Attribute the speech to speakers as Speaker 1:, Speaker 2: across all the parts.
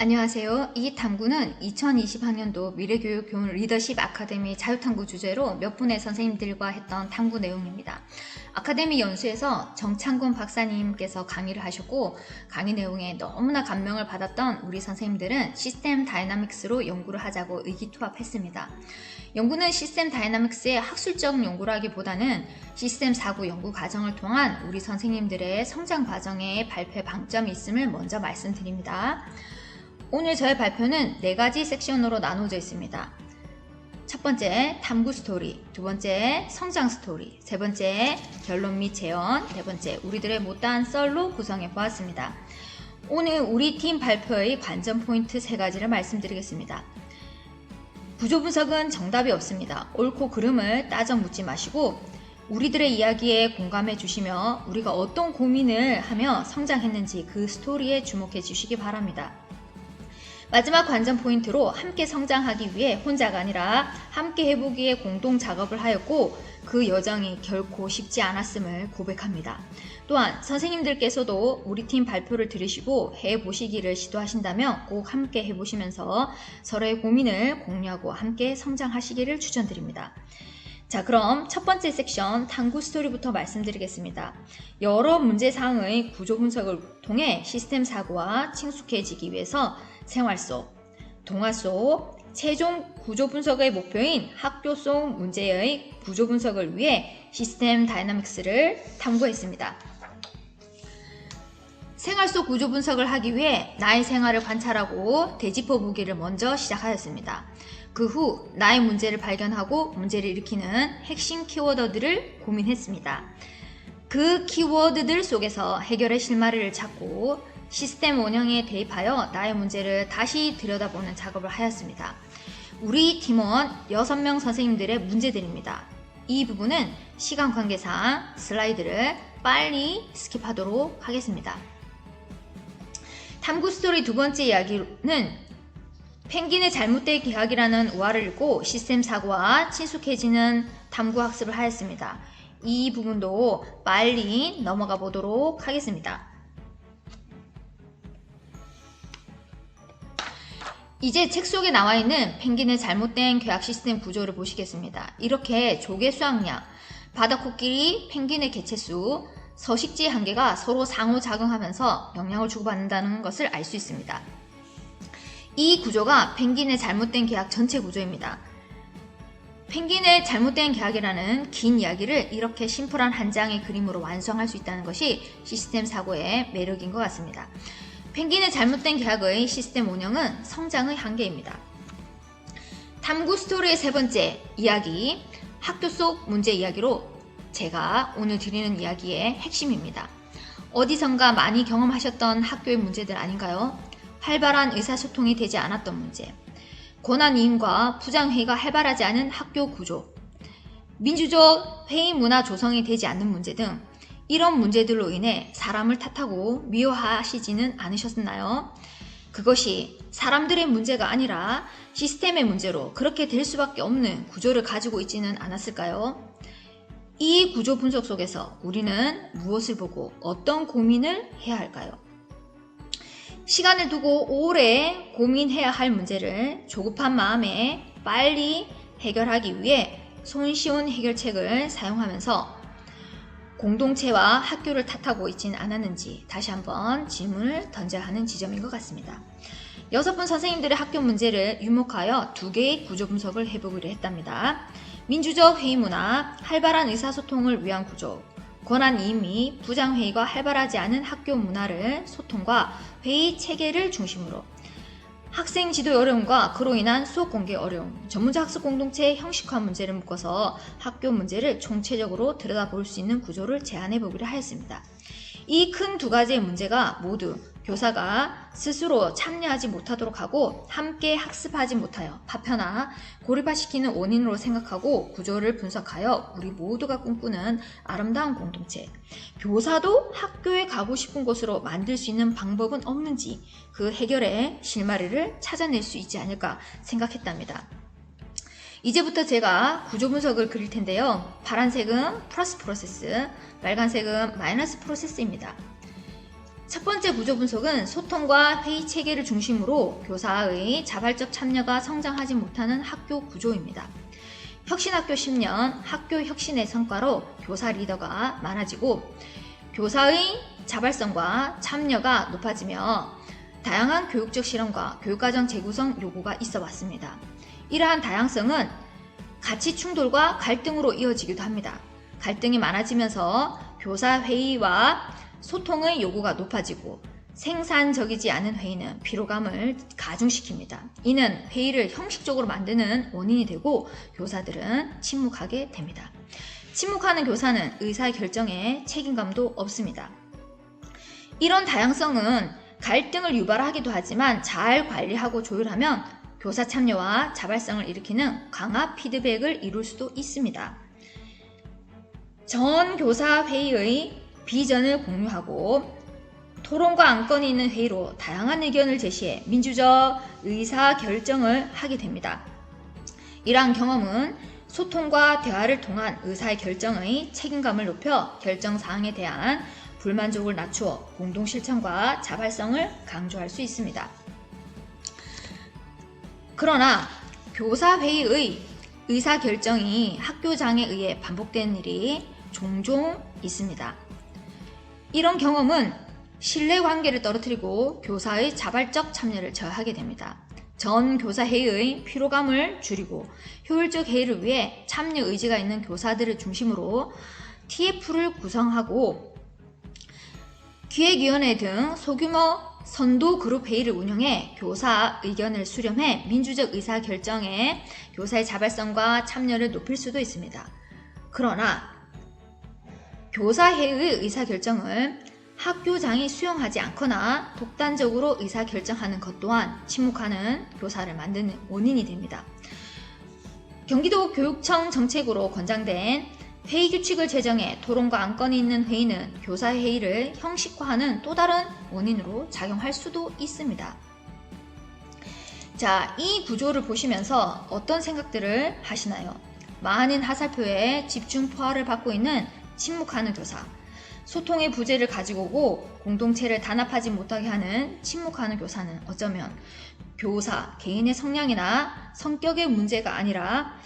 Speaker 1: 안녕하세요. 이 탐구는 2020학년도 미래교육 교훈 리더십 아카데미 자유탐구 주제로 몇 분의 선생님들과 했던 탐구 내용입니다. 아카데미 연수에서 정창군 박사님께서 강의를 하셨고 강의 내용에 너무나 감명을 받았던 우리 선생님들은 시스템 다이나믹스로 연구를 하자고 의기투합했습니다. 연구는 시스템 다이나믹스의 학술적 연구라기보다는 시스템 사고 연구 과정을 통한 우리 선생님들의 성장 과정에 발표 방점이 있음을 먼저 말씀드립니다. 오늘 저의 발표는 네 가지 섹션으로 나눠져 있습니다. 첫 번째, 탐구 스토리. 두 번째, 성장 스토리. 세 번째, 결론 및 재현. 네 번째, 우리들의 못다한 썰로 구성해 보았습니다. 오늘 우리 팀 발표의 관전 포인트 세 가지를 말씀드리겠습니다. 구조 분석은 정답이 없습니다. 옳고 그름을 따져 묻지 마시고 우리들의 이야기에 공감해 주시며 우리가 어떤 고민을 하며 성장했는지 그 스토리에 주목해 주시기 바랍니다. 마지막 관전 포인트로 함께 성장하기 위해 혼자가 아니라 함께 해보기에 공동 작업을 하였고 그 여정이 결코 쉽지 않았음을 고백합니다. 또한 선생님들께서도 우리 팀 발표를 들으시고 해보시기를 시도하신다면 꼭 함께 해보시면서 서로의 고민을 공유하고 함께 성장하시기를 추천드립니다. 자, 그럼 첫 번째 섹션 탐구 스토리부터 말씀드리겠습니다. 여러 문제사항의 구조 분석을 통해 시스템 사고와 친숙해지기 위해서 생활 속, 동화 속, 최종 구조 분석의 목표인 학교 속 문제의 구조 분석을 위해 시스템 다이나믹스를 탐구했습니다. 생활 속 구조 분석을 하기 위해 나의 생활을 관찰하고 되짚어 보기를 먼저 시작하였습니다. 그 후 나의 문제를 발견하고 문제를 일으키는 핵심 키워드들을 고민했습니다. 그 키워드들 속에서 해결의 실마리를 찾고 시스템 운영에 대입하여 나의 문제를 다시 들여다보는 작업을 하였습니다. 우리 팀원 6명 선생님들의 문제들입니다. 이 부분은 시간 관계상 슬라이드를 빨리 스킵하도록 하겠습니다. 탐구 스토리 두 번째 이야기는 펭귄의 잘못된 계약이라는 우화를 읽고 시스템 사고와 친숙해지는 탐구 학습을 하였습니다. 이 부분도 빨리 넘어가 보도록 하겠습니다. 이제 책 속에 나와 있는 펭귄의 잘못된 계약 시스템 구조를 보시겠습니다. 이렇게 조개 수확량, 바다 코끼리, 펭귄의 개체수, 서식지 한계가 서로 상호작용하면서 영향을 주고받는다는 것을 알 수 있습니다. 이 구조가 펭귄의 잘못된 계약 전체 구조입니다. 펭귄의 잘못된 계약이라는 긴 이야기를 이렇게 심플한 한 장의 그림으로 완성할 수 있다는 것이 시스템 사고의 매력인 것 같습니다. 펭귄의 잘못된 계약의 시스템 운영은 성장의 한계입니다. 탐구 스토리의 세 번째 이야기, 학교 속 문제 이야기로 제가 오늘 드리는 이야기의 핵심입니다. 어디선가 많이 경험하셨던 학교의 문제들 아닌가요? 활발한 의사소통이 되지 않았던 문제, 권한이임과 부장회의가 활발하지 않은 학교 구조, 민주적 회의 문화 조성이 되지 않는 문제 등 이런 문제들로 인해 사람을 탓하고 미워하시지는 않으셨나요? 그것이 사람들의 문제가 아니라 시스템의 문제로 그렇게 될 수밖에 없는 구조를 가지고 있지는 않았을까요? 이 구조 분석 속에서 우리는 무엇을 보고 어떤 고민을 해야 할까요? 시간을 두고 오래 고민해야 할 문제를 조급한 마음에 빨리 해결하기 위해 손쉬운 해결책을 사용하면서 공동체와 학교를 탓하고 있지는 않았는지 다시 한번 질문을 던져야 하는 지점인 것 같습니다. 여섯 분 선생님들의 학교 문제를 유목하여 두 개의 구조 분석을 해보기로 했답니다. 민주적 회의 문화, 활발한 의사소통을 위한 구조, 권한 이임이 부장회의가 활발하지 않은 학교 문화를 소통과 회의 체계를 중심으로 학생 지도 어려움과 그로 인한 수업 공개 어려움, 전문자 학습 공동체의 형식화 문제를 묶어서 학교 문제를 총체적으로 들여다볼 수 있는 구조를 제안해 보기로 하였습니다. 이 큰 두 가지의 문제가 모두 교사가 스스로 참여하지 못하도록 하고 함께 학습하지 못하여 파편화, 고립화시키는 원인으로 생각하고 구조를 분석하여 우리 모두가 꿈꾸는 아름다운 공동체. 교사도 학교에 가고 싶은 곳으로 만들 수 있는 방법은 없는지 그 해결의 실마리를 찾아낼 수 있지 않을까 생각했답니다. 이제부터 제가 구조 분석을 그릴 텐데요. 파란색은 플러스 프로세스, 빨간색은 마이너스 프로세스입니다. 첫 번째 구조 분석은 소통과 회의 체계를 중심으로 교사의 자발적 참여가 성장하지 못하는 학교 구조입니다. 혁신학교 10년 학교 혁신의 성과로 교사 리더가 많아지고 교사의 자발성과 참여가 높아지며 다양한 교육적 실험과 교육과정 재구성 요구가 있어 왔습니다. 이러한 다양성은 가치 충돌과 갈등으로 이어지기도 합니다. 갈등이 많아지면서 교사 회의와 소통의 요구가 높아지고 생산적이지 않은 회의는 피로감을 가중시킵니다. 이는 회의를 형식적으로 만드는 원인이 되고 교사들은 침묵하게 됩니다. 침묵하는 교사는 의사 결정에 책임감도 없습니다. 이런 다양성은 갈등을 유발하기도 하지만 잘 관리하고 조율하면 교사 참여와 자발성을 일으키는 강화 피드백을 이룰 수도 있습니다. 전 교사 회의의 비전을 공유하고 토론과 안건이 있는 회의로 다양한 의견을 제시해 민주적 의사 결정을 하게 됩니다. 이러한 경험은 소통과 대화를 통한 의사의 결정의 책임감을 높여 결정 사항에 대한 불만족을 낮추어 공동 실천과 자발성을 강조할 수 있습니다. 그러나 교사 회의의 의사 결정이 학교장에 의해 반복되는 일이 종종 있습니다. 이런 경험은 신뢰 관계를 떨어뜨리고 교사의 자발적 참여를 저하게 됩니다. 전 교사 회의의 피로감을 줄이고 효율적 회의를 위해 참여 의지가 있는 교사들을 중심으로 TF를 구성하고 기획위원회 등 소규모 선도 그룹 회의를 운영해 교사 의견을 수렴해 민주적 의사 결정에 교사의 자발성과 참여를 높일 수도 있습니다. 그러나 교사 회의의 의사 결정을 학교장이 수용하지 않거나 독단적으로 의사 결정하는 것 또한 침묵하는 교사를 만드는 원인이 됩니다. 경기도 교육청 정책으로 권장된 회의 규칙을 제정해 토론과 안건이 있는 회의는 교사 회의를 형식화하는 또 다른 원인으로 작용할 수도 있습니다. 자, 이 구조를 보시면서 어떤 생각들을 하시나요? 많은 하살표에 집중 포화를 받고 있는 침묵하는 교사, 소통의 부재를 가지고 오고 공동체를 단합하지 못하게 하는 침묵하는 교사는 어쩌면 교사 개인의 성향이나 성격의 문제가 아니라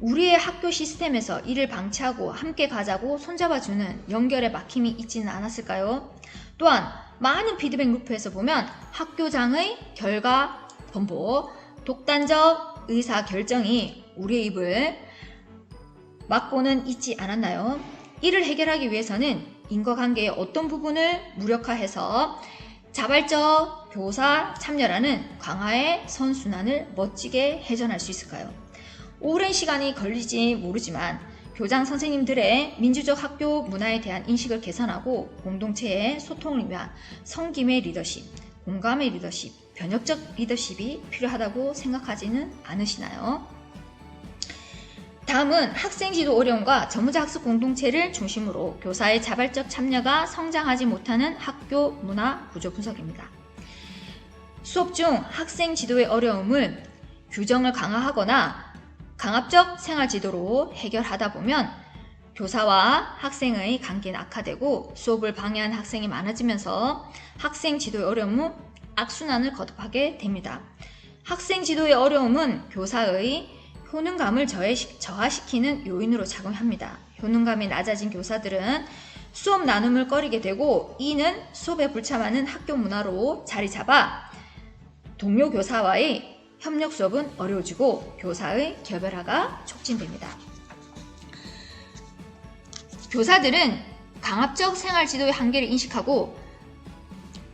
Speaker 1: 우리의 학교 시스템에서 이를 방치하고 함께 가자고 손잡아주는 연결의 막힘이 있지는 않았을까요? 또한 많은 피드백 루프에서 보면 학교장의 결과 번복, 독단적 의사 결정이 우리의 입을 막고는 있지 않았나요? 이를 해결하기 위해서는 인과관계의 어떤 부분을 무력화해서 자발적 교사 참여라는 강화의 선순환을 멋지게 회전할 수 있을까요? 오랜 시간이 걸리지 모르지만 교장 선생님들의 민주적 학교 문화에 대한 인식을 개선하고 공동체의 소통을 위한 성김의 리더십, 공감의 리더십, 변혁적 리더십이 필요하다고 생각하지는 않으시나요? 다음은 학생 지도 어려움과 전문자 학습 공동체를 중심으로 교사의 자발적 참여가 성장하지 못하는 학교 문화 구조 분석입니다. 수업 중 학생 지도의 어려움을 규정을 강화하거나 강압적 생활 지도로 해결하다 보면 교사와 학생의 관계는 악화되고 수업을 방해한 학생이 많아지면서 학생 지도의 어려움은 악순환을 거듭하게 됩니다. 학생 지도의 어려움은 교사의 효능감을 저하시키는 요인으로 작용합니다. 효능감이 낮아진 교사들은 수업 나눔을 꺼리게 되고 이는 수업에 불참하는 학교 문화로 자리 잡아 동료 교사와의 협력 수업은 어려워지고 교사의 결별화가 촉진됩니다. 교사들은 강압적 생활 지도의 한계를 인식하고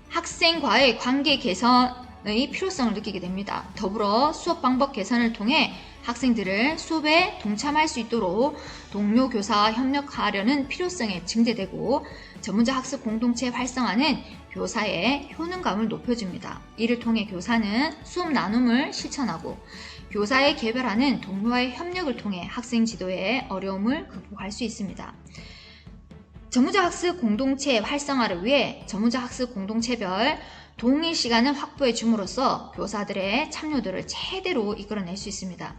Speaker 1: 학생과의 관계 개선의 필요성을 느끼게 됩니다. 더불어 수업 방법 개선을 통해 학생들을 수업에 동참할 수 있도록 동료 교사와 협력하려는 필요성이 증대되고 전문자 학습 공동체 활성화는 교사의 효능감을 높여줍니다. 이를 통해 교사는 수업 나눔을 실천하고 교사의 개별화는 동료와의 협력을 통해 학생 지도의 어려움을 극복할 수 있습니다. 전문자 학습 공동체 활성화를 위해 전문자 학습 공동체별 동일 시간을 확보해 줌으로써 교사들의 참여도를 최대로 이끌어낼 수 있습니다.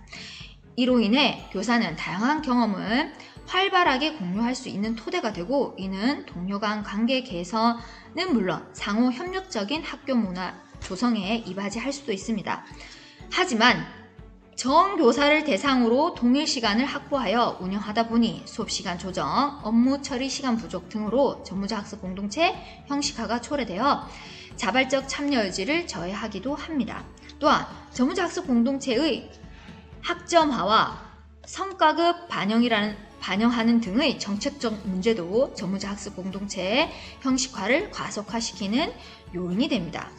Speaker 1: 이로 인해 교사는 다양한 경험을 활발하게 공유할 수 있는 토대가 되고 이는 동료 간 관계 개선은 물론 상호 협력적인 학교 문화 조성에 이바지할 수도 있습니다. 하지만 전 교사를 대상으로 동일 시간을 확보하여 운영하다 보니 수업 시간 조정, 업무 처리 시간 부족 등으로 전무자 학습 공동체 형식화가 초래되어 자발적 참여 의지를 저해하기도 합니다. 또한 전무자 학습 공동체의 학점화와 성과급 반영이라는 반영하는 등의 정책적 문제도 전무자 학습 공동체의 형식화를 과속화시키는 요인이 됩니다.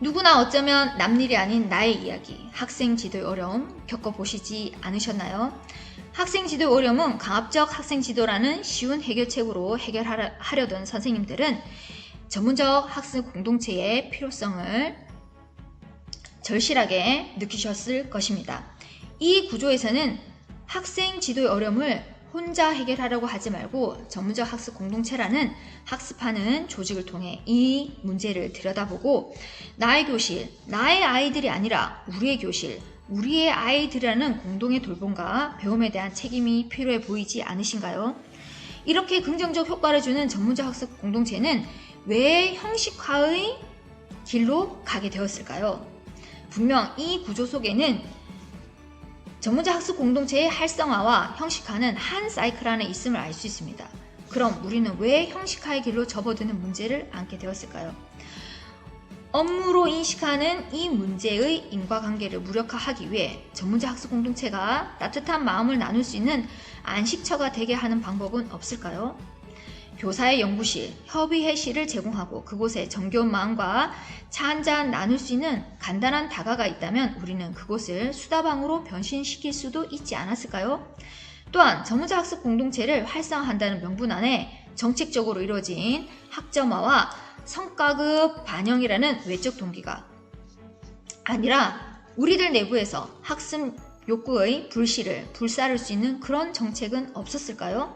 Speaker 1: 누구나 어쩌면 남일이 아닌 나의 이야기, 학생 지도의 어려움 겪어보시지 않으셨나요? 학생 지도의 어려움은 강압적 학생 지도라는 쉬운 해결책으로 해결하려던 선생님들은 전문적 학습 공동체의 필요성을 절실하게 느끼셨을 것입니다. 이 구조에서는 학생 지도의 어려움을 혼자 해결하려고 하지 말고 전문적 학습 공동체라는 학습하는 조직을 통해 이 문제를 들여다보고 나의 교실, 나의 아이들이 아니라 우리의 교실, 우리의 아이들이라는 공동의 돌봄과 배움에 대한 책임이 필요해 보이지 않으신가요? 이렇게 긍정적 효과를 주는 전문적 학습 공동체는 왜 형식화의 길로 가게 되었을까요? 분명 이 구조 속에는 전문자 학습 공동체의 활성화와 형식화는 한 사이클 안에 있음을 알 수 있습니다. 그럼 우리는 왜 형식화의 길로 접어드는 문제를 안게 되었을까요? 업무로 인식하는 이 문제의 인과관계를 무력화하기 위해 전문자 학습 공동체가 따뜻한 마음을 나눌 수 있는 안식처가 되게 하는 방법은 없을까요? 교사의 연구실, 협의회실을 제공하고 그곳에 정겨운 마음과 차 한잔 나눌 수 있는 간단한 다가가 있다면 우리는 그곳을 수다방으로 변신시킬 수도 있지 않았을까요? 또한 전문자 학습 공동체를 활성화한다는 명분 안에 정책적으로 이루어진 학점화와 성과급 반영이라는 외적 동기가 아니라 우리들 내부에서 학습 욕구의 불씨를 불사를 수 있는 그런 정책은 없었을까요?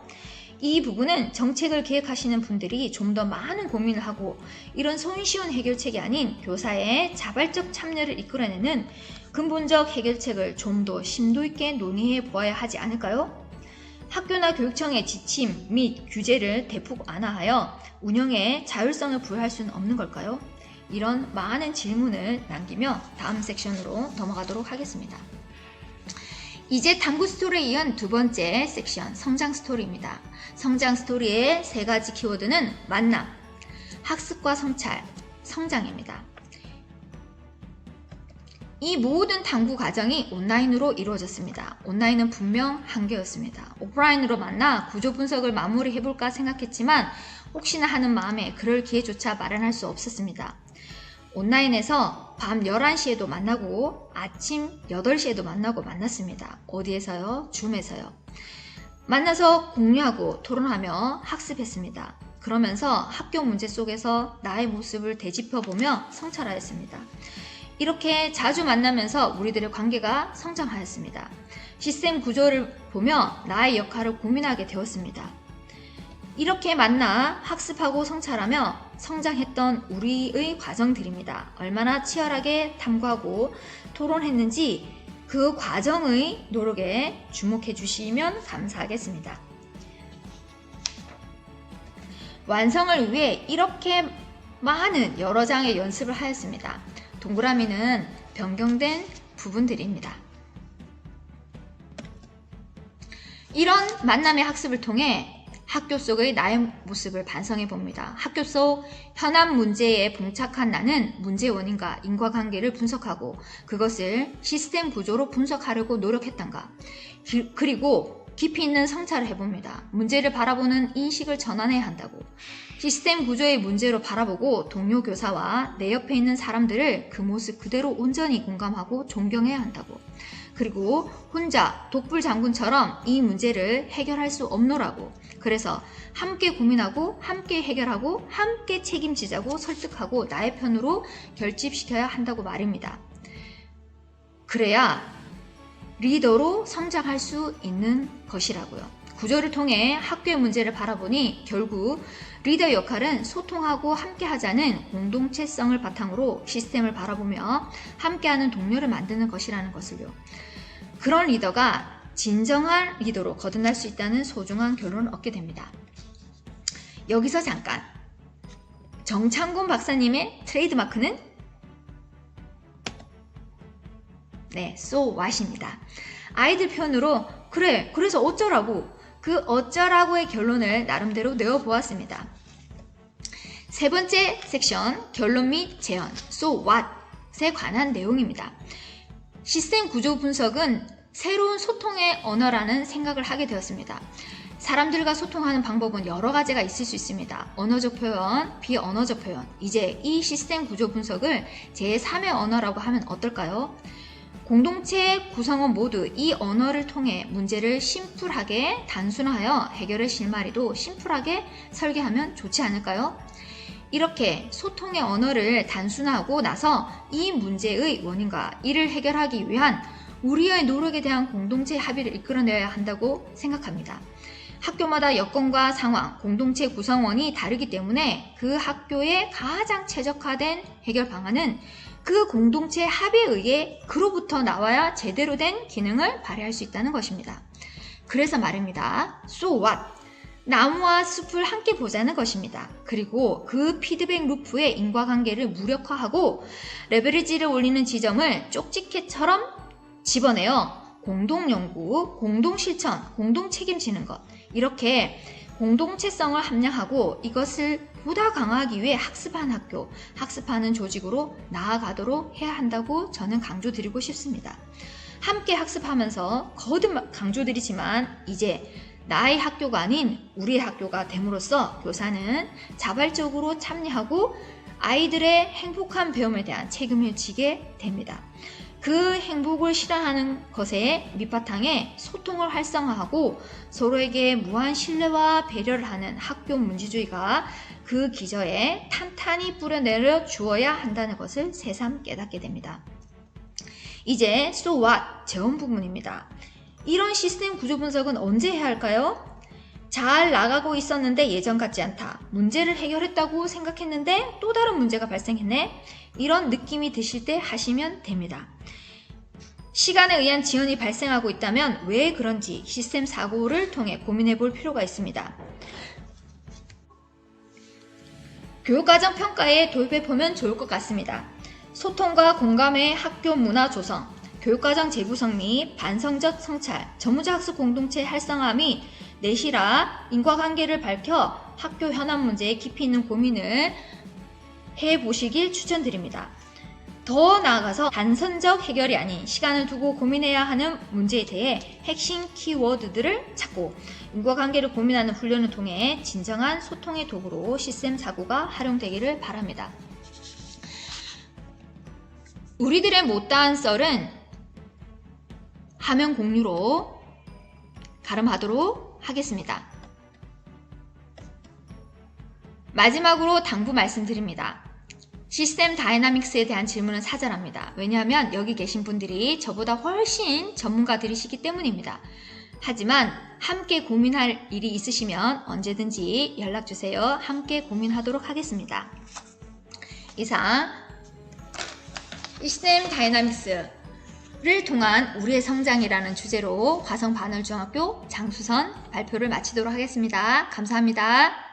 Speaker 1: 이 부분은 정책을 기획하시는 분들이 좀 더 많은 고민을 하고 이런 손쉬운 해결책이 아닌 교사의 자발적 참여를 이끌어내는 근본적 해결책을 좀 더 심도 있게 논의해 보아야 하지 않을까요? 학교나 교육청의 지침 및 규제를 대폭 완화하여 운영에 자율성을 부여할 수는 없는 걸까요? 이런 많은 질문을 남기며 다음 섹션으로 넘어가도록 하겠습니다. 이제 당구 스토리에 이은 두 번째 섹션 성장 스토리입니다. 성장 스토리의 세 가지 키워드는 만남, 학습과 성찰, 성장입니다. 이 모든 당구 과정이 온라인으로 이루어졌습니다. 온라인은 분명 한계였습니다. 오프라인으로 만나 구조 분석을 마무리해볼까 생각했지만 혹시나 하는 마음에 그럴 기회조차 마련할 수 없었습니다. 온라인에서 밤 11시에도 만나고 아침 8시에도 만나고 만났습니다. 어디에서요? 줌에서요. 만나서 공유하고 토론하며 학습했습니다. 그러면서 학교 문제 속에서 나의 모습을 되짚어보며 성찰하였습니다. 이렇게 자주 만나면서 우리들의 관계가 성장하였습니다. 시스템 구조를 보며 나의 역할을 고민하게 되었습니다. 이렇게 만나 학습하고 성찰하며 성장했던 우리의 과정들입니다. 얼마나 치열하게 탐구하고 토론했는지 그 과정의 노력에 주목해 주시면 감사하겠습니다. 완성을 위해 이렇게 많은 여러 장의 연습을 하였습니다. 동그라미는 변경된 부분들입니다. 이런 만남의 학습을 통해 학교 속의 나의 모습을 반성해 봅니다. 학교 속 현안 문제에 봉착한 나는 문제 원인과 인과관계를 분석하고 그것을 시스템 구조로 분석하려고 노력했던가. 기, 그리고 깊이 있는 성찰을 해봅니다. 문제를 바라보는 인식을 전환해야 한다고. 시스템 구조의 문제로 바라보고 동료 교사와 내 옆에 있는 사람들을 그 모습 그대로 온전히 공감하고 존경해야 한다고. 그리고 혼자 독불 장군처럼 이 문제를 해결할 수 없노라고. 그래서 함께 고민하고 함께 해결하고 함께 책임지자고 설득하고 나의 편으로 결집시켜야 한다고 말입니다. 그래야 리더로 성장할 수 있는 것이라고요. 구조를 통해 학교의 문제를 바라보니 결국 리더 역할은 소통하고 함께 하자는 공동체성을 바탕으로 시스템을 바라보며 함께하는 동료를 만드는 것이라는 것을요. 그런 리더가 진정한 리더로 거듭날 수 있다는 소중한 결론을 얻게 됩니다. 여기서 잠깐 정창곤 박사님의 트레이드마크는 네, so what입니다. 아이들 표현으로 그래, 그래서 어쩌라고 그 어쩌라고의 결론을 나름대로 내어보았습니다. 세 번째 섹션 결론 및 제언 so what에 관한 내용입니다. 시스템 구조 분석은 새로운 소통의 언어라는 생각을 하게 되었습니다. 사람들과 소통하는 방법은 여러 가지가 있을 수 있습니다. 언어적 표현, 비언어적 표현. 이제 이 시스템 구조 분석을 제3의 언어라고 하면 어떨까요? 공동체 구성원 모두 이 언어를 통해 문제를 심플하게 단순화하여 해결의 실마리도 심플하게 설계하면 좋지 않을까요? 이렇게 소통의 언어를 단순화하고 나서 이 문제의 원인과 이를 해결하기 위한 우리의 노력에 대한 공동체 합의를 이끌어내야 한다고 생각합니다. 학교마다 여건과 상황, 공동체 구성원이 다르기 때문에 그 학교에 가장 최적화된 해결 방안은 그 공동체 합의에 의해 그로부터 나와야 제대로 된 기능을 발휘할 수 있다는 것입니다. 그래서 말입니다. So what? 나무와 숲을 함께 보자는 것입니다. 그리고 그 피드백 루프의 인과관계를 무력화하고 레버리지를 올리는 지점을 쪽집게처럼 집어내어 공동 연구, 공동 실천, 공동 책임지는 것. 이렇게 공동체성을 함량하고 이것을 보다 강화하기 위해 학습한 학교, 학습하는 조직으로 나아가도록 해야 한다고 저는 강조드리고 싶습니다. 함께 학습하면서 거듭 강조드리지만 이제 나의 학교가 아닌 우리의 학교가 됨으로써 교사는 자발적으로 참여하고 아이들의 행복한 배움에 대한 책임을 지게 됩니다. 그 행복을 실현하는 것에 밑바탕에 소통을 활성화하고 서로에게 무한 신뢰와 배려를 하는 학교 문제주의가 그 기저에 탄탄히 뿌려내려 주어야 한다는 것을 새삼 깨닫게 됩니다. 이제 so what 재원 부분입니다. 이런 시스템 구조 분석은 언제 해야 할까요? 잘 나가고 있었는데 예전 같지 않다. 문제를 해결했다고 생각했는데 또 다른 문제가 발생했네. 이런 느낌이 드실 때 하시면 됩니다. 시간에 의한 지연이 발생하고 있다면 왜 그런지 시스템 사고를 통해 고민해 볼 필요가 있습니다. 교육과정 평가에 도입해 보면 좋을 것 같습니다. 소통과 공감의 학교 문화 조성, 교육과정 재구성 및 반성적 성찰, 전무자 학습 공동체 활성화 및 내실화, 인과관계를 밝혀 학교 현안 문제에 깊이 있는 고민을 해보시길 추천드립니다. 더 나아가서 단선적 해결이 아닌 시간을 두고 고민해야 하는 문제에 대해 핵심 키워드들을 찾고 인과관계를 고민하는 훈련을 통해 진정한 소통의 도구로 시스템 사고가 활용되기를 바랍니다. 우리들의 못다한 썰은 화면 공유로 가름하도록 하겠습니다. 마지막으로 당부 말씀드립니다. 시스템 다이나믹스에 대한 질문은 사절합니다. 왜냐하면 여기 계신 분들이 저보다 훨씬 전문가들이시기 때문입니다. 하지만 함께 고민할 일이 있으시면 언제든지 연락주세요. 함께 고민하도록 하겠습니다. 이상 시스템 다이나믹스를 통한 우리의 성장이라는 주제로 화성 반월중학교 장수선 발표를 마치도록 하겠습니다. 감사합니다.